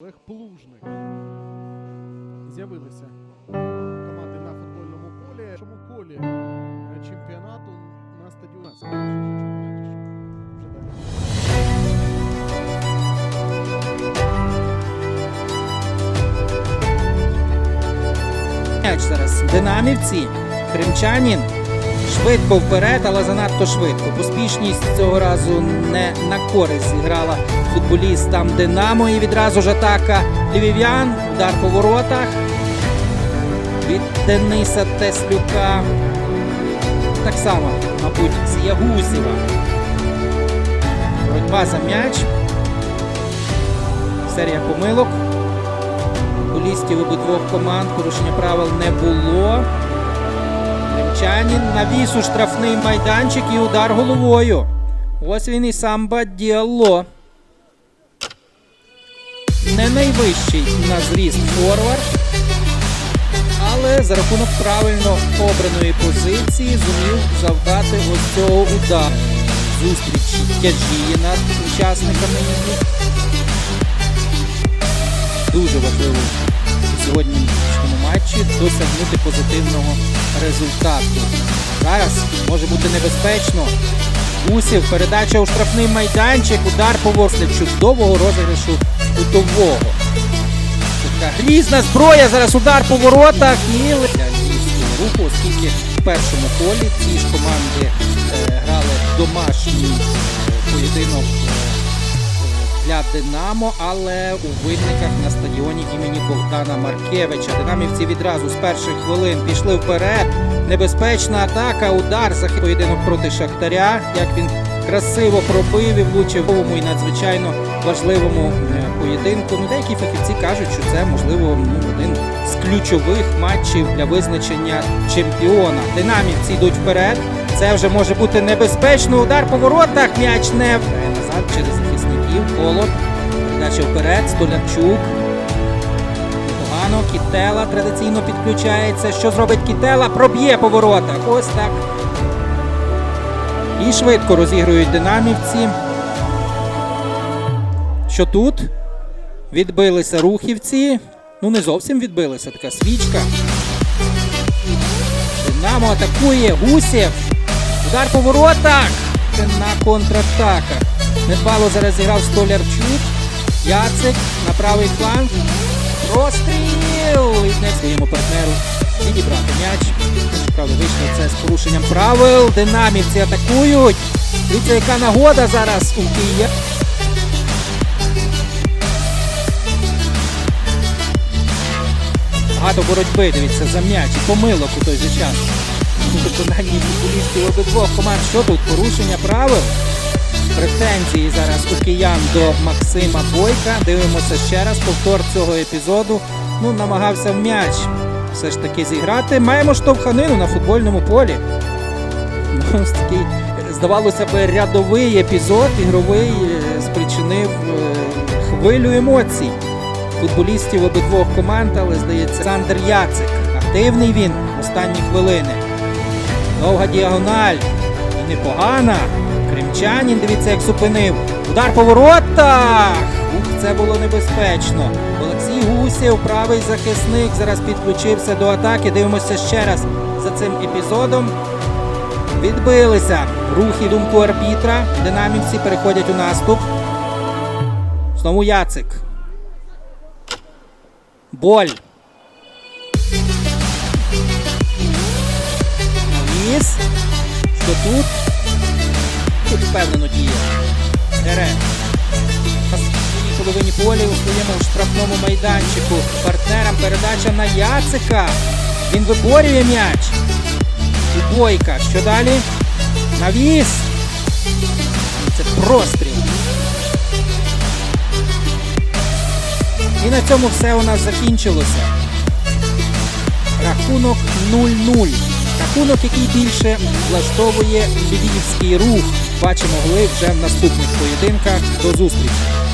Олег Плужник. З'явилися команди на футбольному полі. В Чому колі е, чемпіонату на стадіоні? Зараз. Динамівці. Кримчанін. Швидко вперед, але занадто швидко. Поспішність цього разу не на користь зіграла футболістам Динамо. І відразу ж атака львів'ян. Удар по воротах. Від Дениса Теслюка. Так само, мабуть, з Ягузєва. Боротьба за м'яч. Серія помилок. Футболістів обидвох команд порушення правил не було. Кримчанін навіс у штрафний майданчик і удар головою. Ось він і самба діало. Не найвищий на зріст форвард. Але за рахунок правильно обраної позиції зумів завдати ось цього удару. Зустріч тяжіє над учасниками дуже важливо сьогоднішньому матчі досягнути позитивного результату. Зараз може бути небезпечно. Усів, передача у штрафний майданчик, удар по чудового розіграшу кутового. Така грізна зброя, зараз удар по воротах і руху, оскільки в першому колі ці ж команди е, грали домашній е, поєдинок е, для Динамо, але у винниках на стадіоні імені Богдана Маркевича. Динамівці відразу з перших хвилин пішли вперед. Небезпечна атака, удар за поєдинок проти Шахтаря. Як він красиво пробив і влучив новому і надзвичайно важливому е, поєдинку. Ну, деякі фахівці кажуть, що це можливо ну, один з ключових матчів для визначення чемпіона. Динамівці йдуть вперед. Це вже може бути небезпечно. Удар по воротах. М'яч не назад через захисників. Холод. Передача вперед. Столярчук. Непогано. Кітела традиційно підключається. Що зробить Кітела? Проб'є по воротах. Ось так. І швидко розігрують динамівці. Що тут? Відбилися рухівці. Ну, не зовсім відбилися. Така свічка. Динамо атакує Гусєв. Удар по воротах. На контратаках. Недбало зараз зіграв Столярчук. Яцик на правий фланг. Розстріл! І не своєму партнеру відібрати м'яч. Правда, вийшло це з порушенням правил. Динамівці атакують. Дивіться, яка нагода зараз у Києві. Багато боротьби, дивіться, за м'яч і помилок у той же час. У футболістів обидвох команд. Що тут? Порушення правил? Претензії зараз у киян до Максима Бойка. Дивимося ще раз повтор цього епізоду. Ну, намагався в м'яч все ж таки зіграти. Маємо штовханину на футбольному полі. Ну, такий, здавалося б, рядовий епізод ігровий е, спричинив е, хвилю емоцій футболістів обидвох команд, але здається, Олександр Яцик. Активний він останні хвилини. Довга діагональ. І непогана. Кримчанін, дивіться, як зупинив. Удар по воротах! Ух, це було небезпечно. Олексій Гусєв, правий захисник, зараз підключився до атаки. Дивимося ще раз за цим епізодом. Відбилися. Рухи думку арбітра. Динамівці переходять у наступ. Знову Яцик. Боль. Навіс. Що тут? Тут впевнено діє. Гере. На половині полі у своєму штрафному майданчику. Партнерам передача на Яцика. Він виборює м'яч. У Бойка. Що далі? Навіс. Це простріл. І на цьому все у нас закінчилося. Рахунок 0-0. Рахунок, який більше влаштовує львівський рух. Бачимо гли вже в наступних поєдинках. До зустрічі!